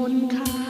บุญค่ะ